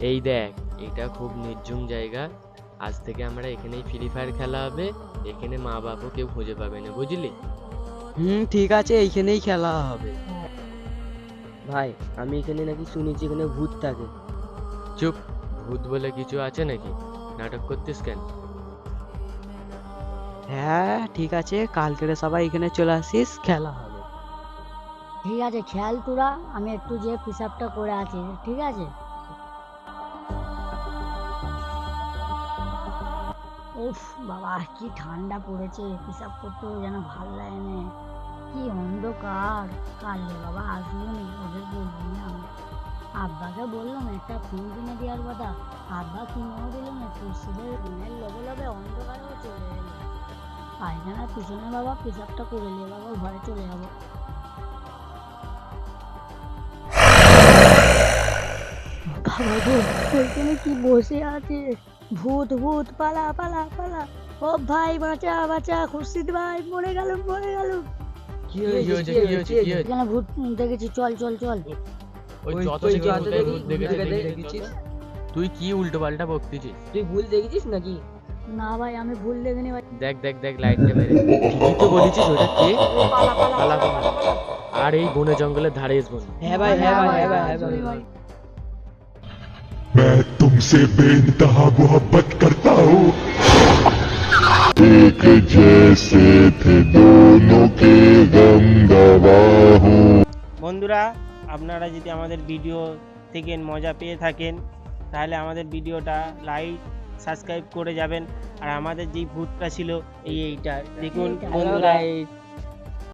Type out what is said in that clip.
এই দেখ এটা খুব নির্জুম জায়গা। আজ থেকে আমরা এখানেই ফ্রি ফায়ার খেলা হবে। এখানে মা বাবাও কেউ খুঁজে পাবে না বুঝলি? হুম ঠিক আছে এইখানেই খেলা হবে। ভাই আমি এখানে নাকি শুনেছি এখানে ভূত থাকে। চুপ ভূত বলে কিছু আছে নাকি? নাটক করতিস কেন? হ্যাঁ ঠিক আছে কালকে সবাই এখানে চলে আসিস খেলা হবে। ঠিক আছে খেয়াল তোরা আমি একটু যে পিসাবটা করে আছি ঠিক আছে? উফ, বাবা, কি ঠান্ডা পড়েছে পিসাব করতেও যেন ভালো লাগে না। কি অন্ধকার। কালে বাবা আসব নি, ওদের বলব না। আব্বাকে বললাম, একটা ফোন কিনে দেওয়ার কথা আব্বা কিনেও দিল না কুর্সিদের ঘুমের লবে লবে অন্ধকারেও চলে এলো। পায়খানা পিছনে বাবা পিসাবটা করে নিয়ে বাবা ঘরে চলে যাব। বাবা গো ওইখানে কি বসে আছে? ভূত ভূত পালা পালা পালা। ও ভাই বাঁচা বাঁচা খুরশিদ ভাই মরে গেল মরে গেল। কি কি হয়েছে কি হয়েছে কি হয়েছে? এখানে ভূত দেখেছি চল চল চল। ওই ওই যত ওই দেখি যত ভূতের দেখি ভূত দেখেছি, ভূতকে দেখেছি, দেখেছিস? তুই কি উল্টো পাল্টা বকতিছিস? তুই ভুল দেখেছিস নাকি? না ভাই আমি ভুল দেখিনি ভাই। দেখ দেখ দেখ লাইটটা মেরে ঠিকই তো বলেছিস ওটা কে? পালা পালা। আর এই বনে জঙ্গলের ধারে আসব না। হ্যাঁ ভাই হ্যাঁ ভাই হ্যাঁ ভাই হ্যাঁ ভাই। ভাই। मैं तुमसे बेइंतहा मोहब्बत करता हूँ एक जैसे थे दोनों के गम गवाह বন্ধুরা আপনারা যদি আমাদের ভিডিও থেকে মজা পেয়ে থাকেন তাহলে আমাদের ভিডিওটা লাইক সাবস্ক্রাইব করে যাবেন আর আমাদের যেই ভূতটা ছিল এই এইটা দেখুন এইটা। বন্ধুরা Hello guys.